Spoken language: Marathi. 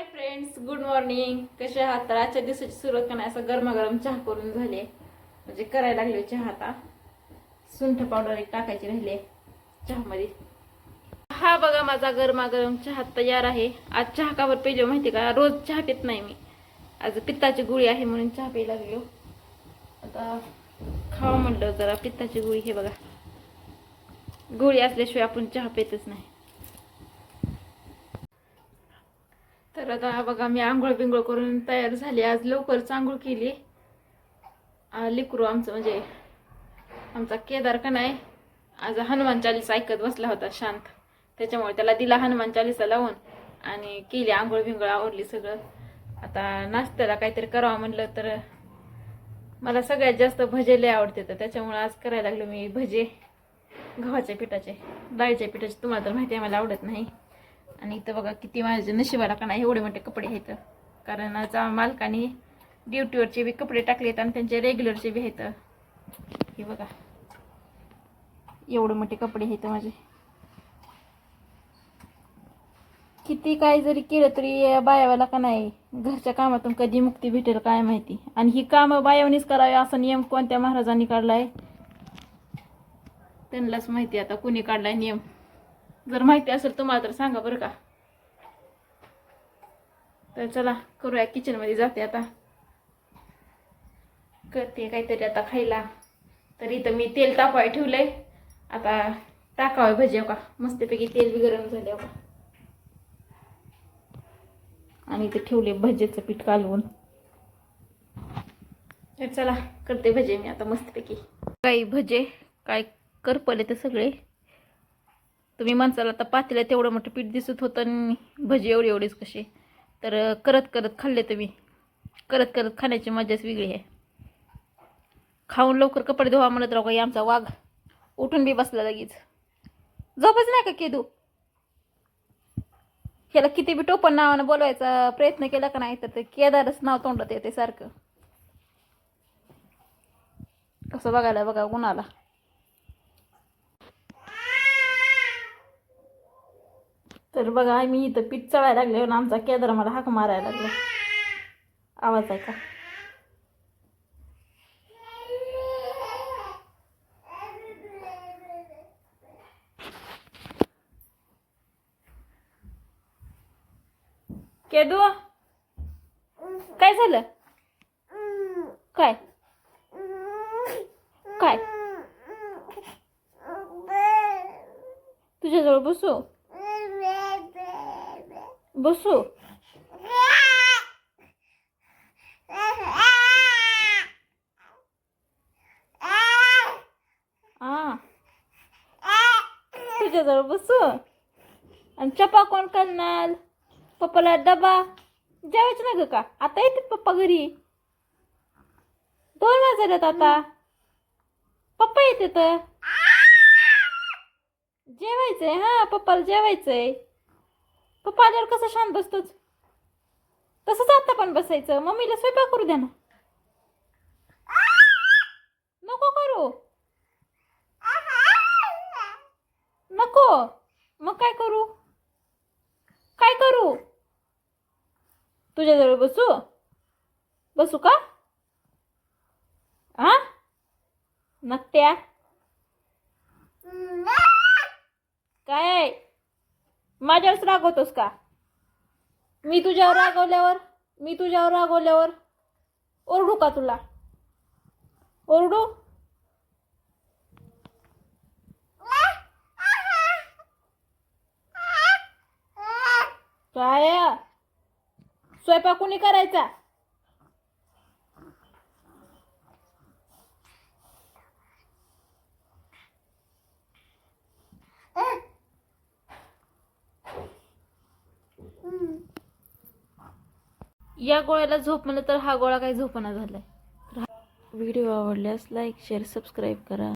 हाय फ्रेंड्स गुड मॉर्निंग कसे आहात? तर आजच्या दिवसाची सुरुवात करण्या असं गरमागरम चहा करून झाले. म्हणजे करायला लागले चहा आता. सुंठ पावडर एक टाकायची राहिले चहामध्ये. हा बघा माझा गरमागरम चहा तयार आहे. आज चहा कावर पेलो हो माहिती का? रोज चहा पित नाही मी. आज पित्ताची गोळी आहे म्हणून चहा प्यायला लागलो हो. आता खावा म्हणलं जरा पित्ताची गोळी हे बघा. गोळी असल्याशिवाय आपण चहा पितच नाही. तर आता बघा मी आंघोळ बिंघोळ करून तयार झाली. आज लवकरच आंघोळ केली. लिकरू आमचं म्हणजे आमचा केदार का नाही आज हनुमान चालीसा ऐकत बसला होता शांत. त्याच्यामुळे त्याला दिला हनुमान चालीसा लावून आणि केली आंघोळ बिंघोळ आवडली सगळं. आता नाश्त्याला काहीतरी करावं म्हणलं तर मला सगळ्यात जास्त भजे लय आवडते तर त्याच्यामुळे आज करायला लागलो मी भजे. गव्हाच्या पिठाचे डाळीच्या पिठाचे तुम्हाला तर माहिती आहे मला आवडत नाही. आणि इथं बघा किती माझ्या नशिबाला का नाही एवढे मोठे कपडे आहेत. कारण आज मालकाने ड्युटीवरचे बी कपडे टाकलेत आणि त्यांचे रेग्युलरचे बी आहेत. हे बघा. एवढे मोठे कपडे आहेत माझे. किती काय जरी केलं तरी बायावाला का नाही घरच्या कामातून कधी मुक्ती भेटेल काय माहिती. आणि ही कामं बायावनीच करावी असा नियम कोणत्या महाराजांनी काढलाय? त्यांनाच माहिती आता कुणी काढलाय नियम. जर माहिती असेल तुम्हाला तर सांगा बरं का. तर चला करूया किचनमध्ये जाते आता. करते काहीतरी आता खायला. तर इथं मी तेल तापाय ठेवलंय. आता टाकावं भजी हो का? मस्तपैकी तेल बी गरम झाले हो का? आणि इथं ठेवले भजेचं पीठ कालवून. तर चला करते भजे मी आता मस्तपैकी. काही भजे काय करपले ते सगळे. तुम्ही माणसाला आता पातेलं तेवढं मोठं पीठ दिसत होतं आणि भजी एवढी एवढीच कशी. तर करत करत खाल्ले तुम्ही. करत करत खाण्याची मजाच वेगळी आहे. खाऊन लवकर कपडे धुवा म्हणत राहू काही आमचा वाघ. उठून बी बसला लगेच. झोपच नाही का केदू? ह्याला किती बी टोपण नावानं बोलवायचा प्रयत्न केला का नाही तर ते केदारच नाव तोंडात येते सारखं. कसं बघायला बघा उन्हाला. तर बघा मी इथं पीठ चढायला लागले आणि आमचा केदार मला हाक मारायला लागला. आवाज आहे का? केदू काय झालं? काय? काय? तुझ्याजवळ बसू? बसू. आ. तुझ्याजवळ बसू. आणि चपा कोण करणार? पप्पाला डबा. जेवायचं ना ग का? आता येते पप्पा घरी. दोन वाजल्यात आता. पप्पा येते तर जेवायचंय हा पप्पाला जेवायचंय. पप्पा आल्यावर कसं शांत बसतोच तसंच आता पण बसायचं. मम्मीला स्वयंपाक करू द्या ना. नको करू. नको. मग काय करू? काय करू? तुझ्याजवळ बसू? बसू का? हा नक्त्या? माझ्यावरच रागवतोस का? मी तुझ्यावर रागवल्यावर मी तुझ्यावर रागवल्यावर ओरडू का तुला? ओरडू? काय स्वयंपाक कुणी करायचा? या गोळ्याला झोप तर हा गोळा काही झोपना झालाय. व्हिडिओ आवडल्यास लाईक शेअर सबस्क्राईब करा.